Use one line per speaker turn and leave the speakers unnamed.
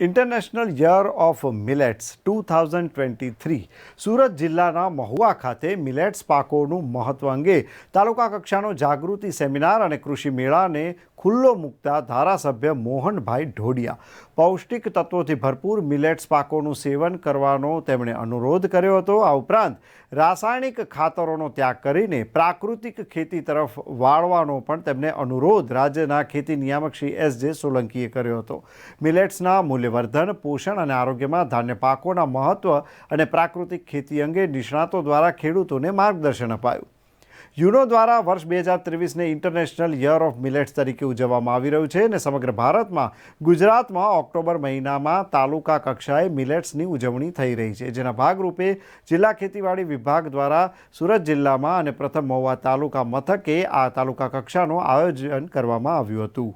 International year of millets two thousand twenty three Surat જિલ્લાના મહુવા ખાતે millets પાકોનું મહત્વ અંગે તાલુકા કક્ષાનો જાગૃતિ સેમિનાર અને કૃષિ મેળાને ખુલ્લો મૂકતા ધારાસભ્ય મોહનભાઈ ઢોડિયા. પૌષ્ટિક તત્વોથી ભરપૂર મિલેટ્સ પાકોનું સેવન કરવાનો તેમણે અનુરોધ કર્યો હતો. આ ઉપરાંત રાસાયણિક ખાતરોનો ત્યાગ કરીને પ્રાકૃતિક ખેતી તરફ વાળવાનો પણ તેમણે અનુરોધ રાજ્યના ખેતી નિયામક શ્રી એસ જે સોલંકીએ કર્યો હતો. મિલેટ્સના મૂલ્યવર્ધન, પોષણ અને આરોગ્યમાં ધાન્ય પાકોના મહત્વ અને પ્રાકૃતિક ખેતી અંગે નિષ્ણાતો દ્વારા ખેડૂતોને માર્ગદર્શન અપાયું. યુનો દ્વારા વર્ષ બે હજાર ત્રેવીસને ઇન્ટરનેશનલ યર ઓફ મિલેટ્સ તરીકે ઉજવવામાં આવી રહ્યું છે અને સમગ્ર ભારતમાં ગુજરાતમાં ઓક્ટોબર મહિનામાં તાલુકા કક્ષાએ મિલેટ્સની ઉજવણી થઈ રહી છે. જેના ભાગરૂપે જિલ્લા ખેતીવાડી વિભાગ દ્વારા સુરત જિલ્લામાં અને પ્રથમ મહુવા તાલુકા મથકે આ તાલુકા કક્ષાનું આયોજન કરવામાં આવ્યું હતું.